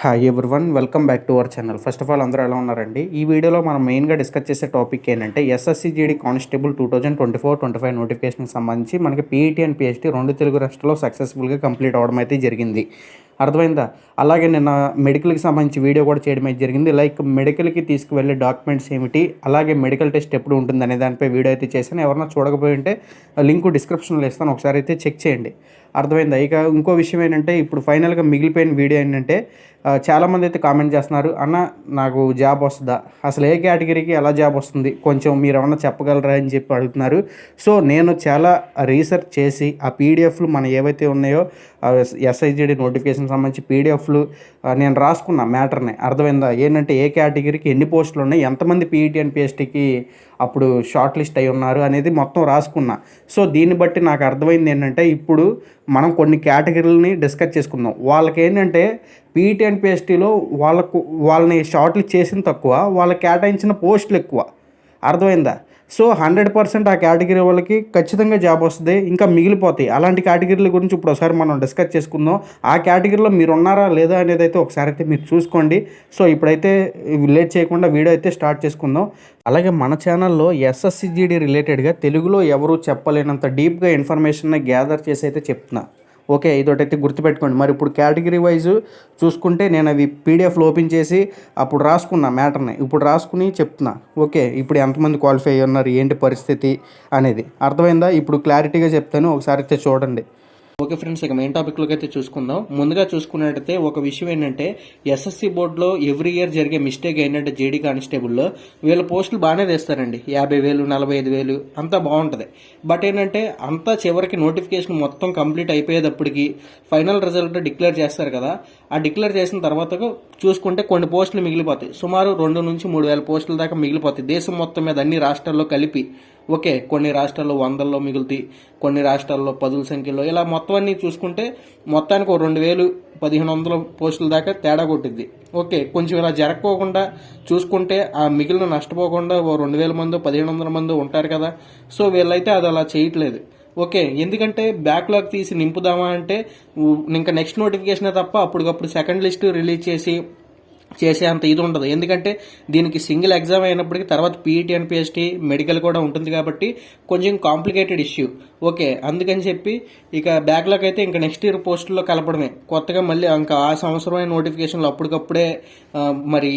Hi everyone welcome back to our channel first of all అందరూ ఎలా ఉన్నారండి? ఈ వీడియోలో మనం మెయిన్గా డిస్కస్ చేసే టాపిక్ ఏంటంటే SSC GD constable two thousand twenty four twenty five నోటిఫికేషన్కి సంబంధించి మనకి పీఈటీ అండ్ పిహెచ్టీ రెండు తెలుగు రాష్ట్రాల్లో సక్సెస్ఫుల్గా కంప్లీట్ అవ్వడం అయితే జరిగింది. అర్థమైందా? అలాగే నిన్న మెడికల్కి సంబంధించి వీడియో కూడా చేయడం అయితే జరిగింది. లైక్ మెడికల్కి తీసుకువెళ్ళే డాక్యుమెంట్స్ ఏమిటి? అలాగే మెడికల్ టెస్ట్ ఎప్పుడు ఉంటుంది అనే దానిపై వీడియో అయితే చేశాను. ఎవరైనా చూడకపోయి ఉంటే లింక్ డిస్క్రిప్షన్లో ఇస్తాను. ఒకసారి అయితే చెక్ చేయండి. అర్థమైందా? ఇక ఇంకో విషయం ఏంటంటే ఇప్పుడు ఫైనల్గా మిగిలిపోయిన వీడియో ఏంటంటే చాలామంది అయితే కామెంట్ చేస్తున్నారు అన్న నాకు జాబ్ వస్తుందా? అసలు ఏ కేటగిరీకి ఎలా జాబ్ వస్తుంది? కొంచెం మీరు ఏమన్నా చెప్పగలరా? అని చెప్పి అడుగుతున్నారు. సో నేను చాలా రీసెర్చ్ చేసి ఆ పీడిఎఫ్లు మన ఏవైతే ఉన్నాయో ఎస్ఐజిడి నోటిఫికేషన్ సంబంధించి పీడిఎఫ్లు నేను రాసుకున్నా మ్యాటర్ని. అర్థమైందా? ఏంటంటే ఏ కేటగిరీకి ఎన్ని పోస్టులు ఉన్నాయి ఎంతమంది పీఈటీ అండ్ పిఎస్టీకి అప్పుడు షార్ట్ లిస్ట్ అయి ఉన్నారు అనేది మొత్తం రాసుకున్నా. సో దీన్ని బట్టి నాకు అర్థమైంది ఏంటంటే ఇప్పుడు మనం కొన్ని కేటగిరీలని డిస్కస్ చేసుకుందాం. వాళ్ళకి ఏంటంటే పీటీ అండ్ పిఎస్టీలో వాళ్ళకు వాళ్ళని షార్ట్లు చేసిన తక్కువ వాళ్ళకి కేటాయించిన పోస్టులు ఎక్కువ. అర్థమైందా? సో హండ్రెడ్ పర్సెంట్ ఆ కేటగిరీ వాళ్ళకి ఖచ్చితంగా జాబ్ వస్తుంది ఇంకా మిగిలిపోతాయి. అలాంటి కేటగిరీల గురించి ఇప్పుడు ఒకసారి మనం డిస్కస్ చేసుకుందాం. ఆ కేటగిరీలో మీరు ఉన్నారా లేదా అనేది అయితే ఒకసారి అయితే మీరు చూసుకోండి. సో ఇప్పుడైతే లేట్ చేయకుండా వీడియో అయితే స్టార్ట్ చేసుకుందాం. అలాగే మన ఛానల్లో ఎస్ఎస్సిజిడి రిలేటెడ్గా తెలుగులో ఎవరు చెప్పలేనంత డీప్గా ఇన్ఫర్మేషన్ గ్యాదర్ చేసి అయితే చెప్తున్నా. ఓకే ఇదొకటైతే గుర్తుపెట్టుకోండి. మరి ఇప్పుడు కేటగిరీ వైజ్ చూసుకుంటే నేను అవి పీడిఎఫ్లో ఓపెన్ చేసి అప్పుడు రాసుకున్నా మ్యాటర్ని. ఇప్పుడు రాసుకుని చెప్తున్నా. ఓకే ఇప్పుడు ఎంతమంది క్వాలిఫై అయ్యి ఉన్నారు ఏంటి పరిస్థితి అనేది. అర్థమైందా? ఇప్పుడు క్లారిటీగా చెప్తాను. ఒకసారి అయితే చూడండి. ఓకే ఫ్రెండ్స్ ఇక మెయిన్ టాపిక్లోకి అయితే చూసుకుందాం. ముందుగా చూసుకున్నట్టయితే ఒక విషయం ఏంటంటే ఎస్ఎస్సి బోర్డులో ఎవ్రీ ఇయర్ జరిగే మిస్టేక్ ఏంటంటే జేడీ కానిస్టేబుల్లో వీళ్ళ పోస్టులు బాగానే వేస్తారండి. యాభై వేలు నలభై ఐదు వేలు అంతా బాగుంటుంది. బట్ ఏంటంటే అంతా చివరికి నోటిఫికేషన్ మొత్తం కంప్లీట్ అయిపోయేటప్పటికి ఫైనల్ రిజల్ట్ డిక్లేర్ చేస్తారు కదా. ఆ డిక్లేర్ చేసిన తర్వాత చూసుకుంటే కొన్ని పోస్టులు మిగిలిపోతాయి. సుమారు రెండు నుంచి మూడు వేల పోస్టుల దాకా మిగిలిపోతాయి. దేశం మొత్తం మీద అన్ని రాష్ట్రాల్లో కలిపి ఓకే కొన్ని రాష్ట్రాల్లో వందల్లో మిగులుతాయి కొన్ని రాష్ట్రాల్లో పదుల సంఖ్యలో. ఇలా మొత్తం అన్ని చూసుకుంటే మొత్తానికి ఒక రెండు వేలు పదిహేను వందల పోస్టుల దాకా తేడా కొట్టింది ఓకే కొంచెం ఇలా జరగకోకుండా చూసుకుంటే ఆ మిగిలిన నష్టపోకుండా ఓ రెండు వేల మంది పదిహేను వందల మంది ఉంటారు కదా. సో వీళ్ళైతే అది అలా చేయట్లేదు. ఓకే ఎందుకంటే బ్యాక్లాగ్ తీసి నింపుదామా అంటే ఇంకా నెక్స్ట్ నోటిఫికేషన్ తప్ప అప్పటికప్పుడు సెకండ్ లిస్ట్ రిలీజ్ చేసి చేసే అంత ఇది ఉండదు. ఎందుకంటే దీనికి సింగిల్ ఎగ్జామ్ అయినప్పటికీ తర్వాత పీఈటీ అండ్ పిఎస్టీ మెడికల్ కూడా ఉంటుంది కాబట్టి కొంచెం కాంప్లికేటెడ్ ఇష్యూ ఓకే అందుకని చెప్పి ఇక బ్యాక్లాగ్ అయితే ఇంకా నెక్స్ట్ ఇయర్ పోస్టుల్లో కలపడమే. కొత్తగా మళ్ళీ ఇంకా ఆ సంవత్సరమైన నోటిఫికేషన్లు అప్పటికప్పుడే మరి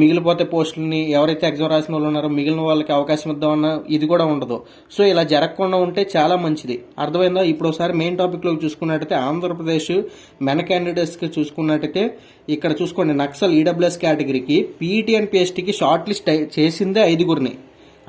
మిగిలిపోతే పోస్టులని ఎవరైతే ఎగ్జామ్ రాసిన వాళ్ళు ఉన్నారో మిగిలిన వాళ్ళకి అవకాశం ఇద్దామన్న ఇది కూడా ఉండదు. సో ఇలా జరగకుండా ఉంటే చాలా మంచిది. అర్థమైందా? ఇప్పుడు ఒకసారి మెయిన్ టాపిక్లోకి చూసుకున్నట్టయితే ఆంధ్రప్రదేశ్ మెన క్యాండిడేట్స్కి చూసుకున్నట్టయితే ఇక్కడ చూసుకోండి నక్సల్ ఈడబ్ల్యూఎస్ కేటగిరీకి పీఈటీ అండ్ పిఎస్టీకి షార్ట్ లిస్ట్ చేసిందే ఐదుగురిని.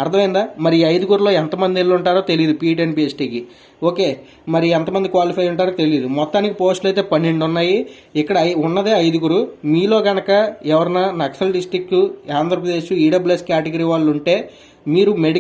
అర్థమైందా? మరి ఐదుగురులో ఐదుగురిలో ఎంతమంది వెళ్ళి ఉంటారో తెలియదు పీఈటీ అండ్ పిఎస్టీకి ఓకే మరి ఎంతమంది క్వాలిఫై ఉంటారో తెలియదు మొత్తానికి పోస్టులు అయితే పన్నెండు ఉన్నాయి. ఇక్కడ ఐ- ఉన్నదే ఐదుగురు. మీలో గనక ఎవరన్నా Naxal district Andhra Pradesh EWS category వాళ్ళు ఉంటే మీరు మెడి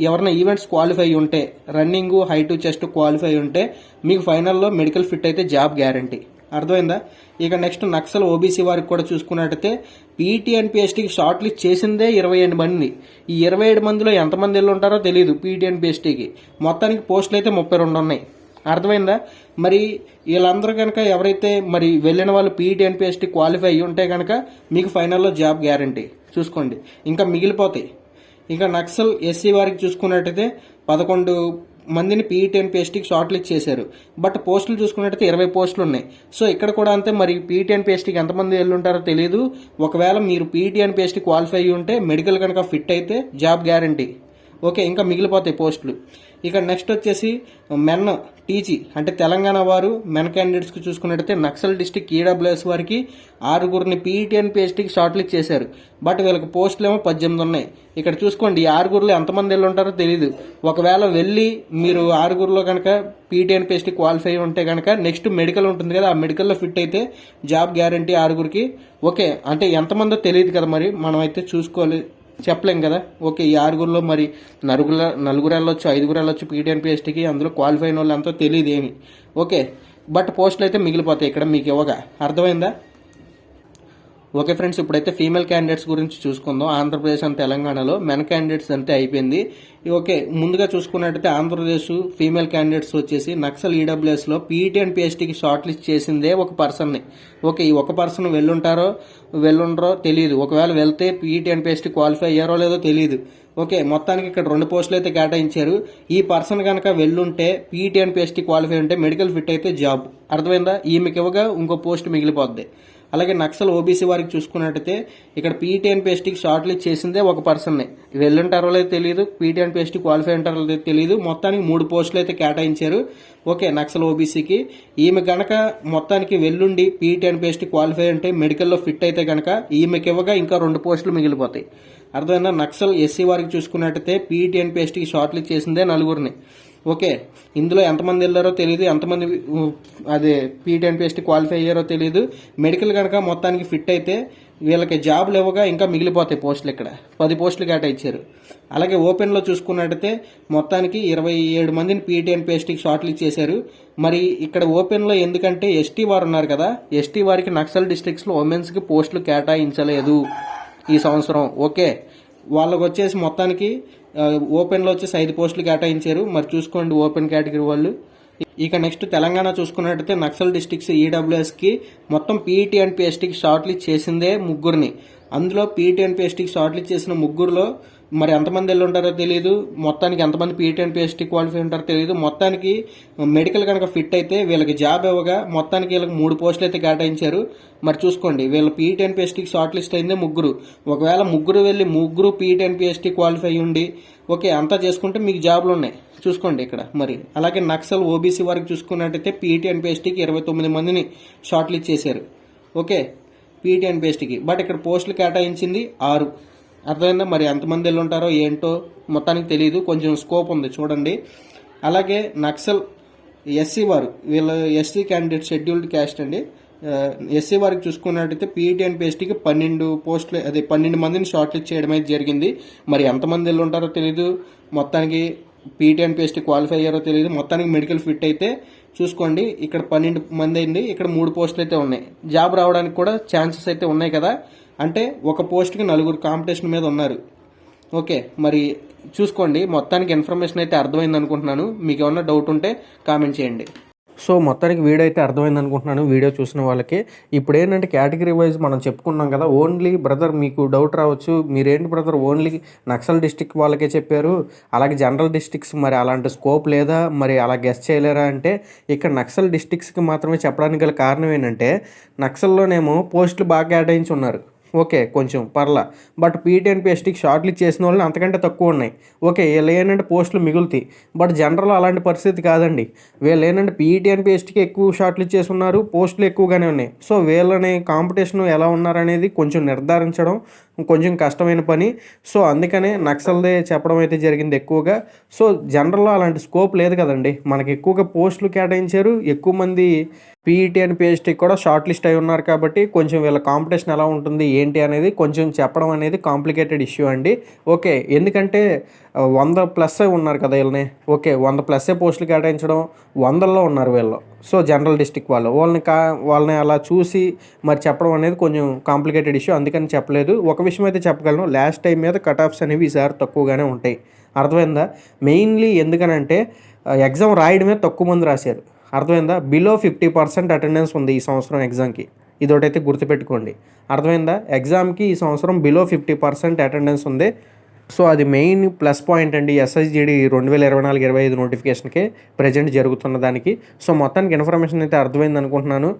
ఎవరైనా ఈవెంట్స్ క్వాలిఫై ఉంటే రన్నింగ్ హైట్ చెస్ట్ క్వాలిఫై ఉంటే మీకు ఫైనల్లో మెడికల్ ఫిట్ అయితే జాబ్ గ్యారంటీ. అర్థమైందా? ఇక నెక్స్ట్ నక్సల్ ఓబీసీ వారికి కూడా చూసుకున్నట్టయితే పీఈటీ అండ్ పిఎస్టీకి షార్ట్ లిస్ట్ చేసిందే ఇరవై ఏడు మంది. ఈ ఇరవై ఏడు మందిలో ఎంతమంది వెళ్ళి ఉంటారో తెలియదు పీఈటీ అండ్ పిఎస్టీకి మొత్తానికి పోస్టులు అయితే ముప్పై రెండు ఉన్నాయి. అర్థమైందా? మరి వీళ్ళందరూ కనుక ఎవరైతే మరి వెళ్ళిన వాళ్ళు పీఈటీ అండ్ పిఎస్టీ క్వాలిఫై అయ్యి ఉంటే కనుక మీకు ఫైనల్లో జాబ్ గ్యారంటీ చూసుకోండి. ఇంకా మిగిలిపోతాయి. ఇంకా నక్సల్ ఎస్సీ వారికి చూసుకున్నట్టయితే పదకొండు మందిని పీఈటీ ఎంపీఎస్టీకి షార్ట్ లిస్ట్ చేశారు. బట్ పోస్టులు చూసుకున్నట్టయితే ఇరవై పోస్టులు ఉన్నాయి. సో ఇక్కడ కూడా అంతే మరి పీఈటీ ఎంపీఎస్టీకి ఎంతమంది వెళ్ళుంటారో తెలియదు ఒకవేళ మీరు పీఈటీ ఎంపీఎస్టీ క్వాలిఫై అయ్యి ఉంటే మెడికల్ కనుక ఫిట్ అయితే జాబ్ గ్యారంటీ ఓకే ఇంకా మిగిలిపోతాయి పోస్టులు ఇక నెక్స్ట్ వచ్చేసి మెన్ టీజీ అంటే తెలంగాణ వారు మెన్ క్యాండిడేట్స్కి చూసుకున్నట్టయితే నక్సల్ డిస్టిక్ ఈడబ్ల్యూఎస్ వారికి ఆరుగురిని పీఈటీ అండ్ పిహెచ్టీకి షార్ట్ లిస్ట్ చేశారు. బట్ వీళ్ళకి పోస్టులు ఏమో పద్దెనిమిది ఉన్నాయి. ఇక్కడ చూసుకోండి ఈ ఆరుగురులో ఎంతమంది వెళ్ళి ఉంటారో తెలియదు ఒకవేళ వెళ్ళి మీరు ఆరుగురులో కనుక పీటీ అండ్ పిహెచ్టీ క్వాలిఫై ఉంటే కనుక నెక్స్ట్ మెడికల్ ఉంటుంది కదా ఆ మెడికల్లో ఫిట్ అయితే జాబ్ గ్యారంటీ ఆరుగురికి. ఓకే అంటే ఎంతమందో తెలియదు కదా మరి మనం అయితే చూసుకోవాలి. చెప్పలేం కదా? ఓకే ఈ ఆరుగురిలో మరి నలుగురు నలుగురు వెళ్ళొచ్చు ఐదుగురు వెళ్ళొచ్చు పీటీఎన్ ఎస్టీకి అందులో క్వాలిఫై అయిన వాళ్ళు అంతా తెలియదు ఏమి. ఓకే బట్ పోస్టులు అయితే మిగిలిపోతాయి ఇక్కడ మీకు ఇవ్వగా. అర్థమైందా? ఓకే ఫ్రెండ్స్ ఇప్పుడైతే ఫీమేల్ క్యాండిడేట్స్ గురించి చూసుకుందాం. ఆంధ్రప్రదేశ్ అండ్ తెలంగాణలో మెన్ క్యాండిడేట్స్ అంతే అయిపోయింది. ఓకే ముందుగా చూసుకున్నట్టయితే ఆంధ్రప్రదేశ్ ఫీమేల్ క్యాండిడేట్స్ వచ్చేసి నక్సల్ ఈడబ్ల్యూఎస్లో పీఈటీ అండ్ పిఎస్టీకి షార్ట్ లిస్ట్ చేసిందే ఒక పర్సన్ని. ఓకే ఈ ఒక పర్సన్ వెళ్ళుంటారో వెళ్ళుండరో తెలియదు ఒకవేళ వెళ్తే పీఈటీ అండ్ పిఎస్టీ క్వాలిఫై అయ్యారో లేదో తెలియదు ఓకే మొత్తానికి ఇక్కడ రెండు పోస్టులు అయితే కేటాయించారు. ఈ పర్సన్ కనుక వెళ్ళుంటే పీఈటీ అండ్ పిఎస్టీ క్వాలిఫై ఉంటే మెడికల్ ఫిట్ అయితే జాబ్. అర్థమైందా? ఈమెకి ఇవ్వగా ఇంకో పోస్ట్ మిగిలిపోద్ది. అలాగే నక్సల్ ఓబీసీ వారికి చూసుకున్నట్టయితే ఇక్కడ పీటీ అండ్ పేస్టీకి షార్ట్ లిస్ట్ చేసిందే ఒక పర్సన్నే వెళ్ళంటారో లేదో తెలియదు పీటీ అండ్ పేస్టీ క్వాలిఫై అంటారో లేదో తెలియదు మొత్తానికి మూడు పోస్టులు అయితే కేటాయించారు. ఓకే నక్సల్ ఓబీసీకి. ఈమె గనక మొత్తానికి వెళ్ళుండి పీటీ అండ్ పేస్టీ క్వాలిఫై అంటే మెడికల్లో ఫిట్ అయితే గనక ఈమెకి ఇవ్వగా ఇంకా రెండు పోస్టులు మిగిలిపోతాయి. అర్థమైనా నక్సల్ ఎస్సీ వారికి చూసుకున్నట్టయితే పీఈటీ అండ్ పిఎస్టీకి షార్ట్ లిస్ట్ చేసిందే నలుగురిని. ఓకే ఇందులో ఎంతమంది వెళ్ళారో తెలియదు ఎంతమంది అదే పీటీ అండ్ పిఎస్టీ క్వాలిఫై అయ్యారో తెలియదు మెడికల్ కనుక మొత్తానికి ఫిట్ అయితే వీళ్ళకి జాబులు ఇవ్వగా ఇంకా మిగిలిపోతాయి పోస్టులు ఇక్కడ. పది పోస్టులు కేటాయించారు అలాగే ఓపెన్లో చూసుకున్నట్టయితే మొత్తానికి ఇరవై ఏడు మందిని పీటీ అండ్ పిఎస్టీకి షార్ట్లు చేశారు. మరి ఇక్కడ ఓపెన్లో ఎందుకంటే ఎస్టీ వారు ఉన్నారు కదా ఎస్టీ వారికి నక్సల్ డిస్ట్రిక్ట్స్లో ఉమెన్స్కి పోస్టులు కేటాయించలేదు. ఈ సంవత్సరం. ఓకే. వాళ్ళకి వచ్చేసి మొత్తానికి ఓపెన్లో వచ్చేసి ఐదు పోస్టులు కేటాయించారు. మరి చూసుకోండి ఓపెన్ కేటగిరీ వాళ్ళు. ఇక నెక్స్ట్ తెలంగాణ చూసుకున్నట్టయితే నక్సల్ డిస్టిక్స్ ఈడబ్ల్యూఎస్కి మొత్తం పీఈటీ అండ్ పిఎస్టీకి షార్ట్ లిస్ట్ చేసిందే ముగ్గురిని. అందులో పీఈటీ అండ్ పిఎస్టీకి షార్ట్ లిస్ట్ చేసిన ముగ్గురులో మరి ఎంతమంది వెళ్ళి ఉంటారో తెలియదు మొత్తానికి ఎంతమంది పీటీ అండ్ పిఎస్టీ క్వాలిఫై ఉంటారో తెలియదు మొత్తానికి మెడికల్ కనుక ఫిట్ అయితే వీళ్ళకి జాబ్ ఇవ్వగా మొత్తానికి వీళ్ళకి మూడు పోస్టులు అయితే కేటాయించారు. మరి చూసుకోండి వీళ్ళ పీటీ అండ్ పిఎస్టీకి షార్ట్ లిస్ట్ అయిందే ముగ్గురు. ఒకవేళ ముగ్గురు వెళ్ళి ముగ్గురు పీటీ అండ్ పిఎస్టీ క్వాలిఫై ఉండి ఓకే అంతా చేసుకుంటే మీకు జాబ్లు ఉన్నాయి. చూసుకోండి ఇక్కడ. మరి అలాగే నక్సల్ ఓబీసీ వారికి చూసుకున్నట్టయితే పీటీ అండ్ పిఎస్టీకి ఇరవై తొమ్మిది మందిని షార్ట్ లిస్ట్ చేశారు. ఓకే పీటీ అండ్ పిఎస్టీకి బట్ ఇక్కడ పోస్టులు కేటాయించింది ఆరు. అర్థమైందా? మరి ఎంతమంది వెళ్ళి ఉంటారో ఏంటో మొత్తానికి తెలియదు కొంచెం స్కోప్ ఉంది చూడండి. అలాగే నక్సల్ ఎస్సీ వారు వీళ్ళ ఎస్సీ క్యాండిడేట్ షెడ్యూల్డ్ క్యాస్ట్ అండి. ఎస్సీ వారికి చూసుకున్నట్టయితే పీఈటీ అండ్ పిఎస్టీకి పన్నెండు పోస్టులు అదే పన్నెండు మందిని షార్ట్ లిస్ట్ చేయడం అయితే జరిగింది. మరి ఎంతమంది వెళ్ళి ఉంటారో తెలియదు మొత్తానికి పీటీ అండ్ పిఎస్టీ క్వాలిఫై అయ్యారో తెలియదు మొత్తానికి మెడికల్ ఫిట్ అయితే చూసుకోండి. ఇక్కడ పన్నెండు మంది అయింది. ఇక్కడ మూడు పోస్టులు అయితే ఉన్నాయి. జాబ్ రావడానికి కూడా ఛాన్సెస్ అయితే ఉన్నాయి కదా. అంటే ఒక పోస్ట్కి నలుగురు కాంపిటీషన్ మీద ఉన్నారు. ఓకే మరి చూసుకోండి. మొత్తానికి ఇన్ఫర్మేషన్ అయితే అర్థమైంది అనుకుంటున్నాను. మీకు ఏమన్నా డౌట్ ఉంటే కామెంట్ చేయండి. సో మొత్తానికి వీడియో అయితే అర్థమైంది అనుకుంటున్నాను. వీడియో చూసిన వాళ్ళకి ఇప్పుడు ఏంటంటే కేటగిరీ వైజ్ మనం చెప్పుకున్నాం కదా ఓన్లీ బ్రదర్ మీకు డౌట్ రావచ్చు. మీరేంటి బ్రదర్ ఓన్లీ నక్సల్ డిస్టిక్ వాళ్ళకే చెప్పారు? అలాగే జనరల్ డిస్టిక్స్ మరి అలాంటి స్కోప్ లేదా? మరి అలా గెస్ట్ చేయలేరా అంటే ఇక్కడ నక్సల్ డిస్టిక్స్కి మాత్రమే చెప్పడానికి గల కారణం ఏంటంటే నక్సల్లోనేమో పోస్టులు బాగా కేటాయించి ఉన్నారు. ఓకే కొంచెం పర్లా. బట్ పీటీ అండ్ షార్ట్లు చేసిన వాళ్ళని అంతకంటే తక్కువ ఉన్నాయి. ఓకే వీళ్ళు ఏంటంటే పోస్టులు మిగులుతాయి. బట్ జనరల్ అలాంటి పరిస్థితి కాదండి. వీళ్ళు ఏంటంటే పీఈటీ అండ్ ఎక్కువ షార్ట్లు ఇచ్చేసి ఉన్నారు పోస్టులు ఎక్కువగానే ఉన్నాయి. సో వీళ్ళని కాంపిటీషన్ ఎలా ఉన్నారనేది కొంచెం నిర్ధారించడం కొంచెం కష్టమైన పని. సో అందుకనే నక్సల్దే చెప్పడం అయితే జరిగింది ఎక్కువగా. సో జనరల్లో అలాంటి స్కోప్ లేదు కదండి. మనకి ఎక్కువగా పోస్టులు కేటాయించారు ఎక్కువ మంది పీఈటీ అండ్ పిహెచ్టీ కూడా షార్ట్ లిస్ట్ అయి ఉన్నారు కాబట్టి కొంచెం వీళ్ళ కాంపిటీషన్ ఎలా ఉంటుంది ఏంటి అనేది కొంచెం చెప్పడం అనేది కాంప్లికేటెడ్ ఇష్యూ అండి. ఓకే ఎందుకంటే వంద ప్లస్ ఉన్నారు కదా వీళ్ళని. ఓకే వంద ప్లస్సే పోస్టులు కేటాయించడం వందల్లో ఉన్నారు వీళ్ళు. సో జనరల్ డిస్టిక్ వాళ్ళు. వాళ్ళని కా వాళ్ళని అలా చూసి మరి చెప్పడం అనేది కొంచెం కాంప్లికేటెడ్ ఇష్యూ. అందుకని చెప్పలేదు. ఒక విషయం అయితే చెప్పగలను. లాస్ట్ టైం మీద కట్ ఆఫ్స్ అనేవి ఈసారి తక్కువగానే ఉంటాయి. అర్థమైందా? మెయిన్లీ ఎందుకనంటే ఎగ్జామ్ రాయడమే తక్కువ మంది రాశారు. అర్థమైందా? బిలో ఫిఫ్టీ పర్సెంట్ అటెండెన్స్ ఉంది ఈ సంవత్సరం ఎగ్జామ్కి ఇదొకటైతే గుర్తుపెట్టుకోండి. అర్థమైందా? ఎగ్జామ్కి ఈ సంవత్సరం బిలో ఫిఫ్టీ పర్సెంట్ అటెండెన్స్ ఉంది. సో అది మెయిన్ ప్లస్ పాయింట్ అండి. ఎస్ఎస్జిడి రెండు వేల ఇరవై నాలుగు ఇరవై ఐదు నోటిఫికేషన్కి ప్రజెంట్ జరుగుతున్న దానికి. సో మొత్తానికి ఇన్ఫర్మేషన్ అయితే అర్థమైంది అనుకుంటున్నాను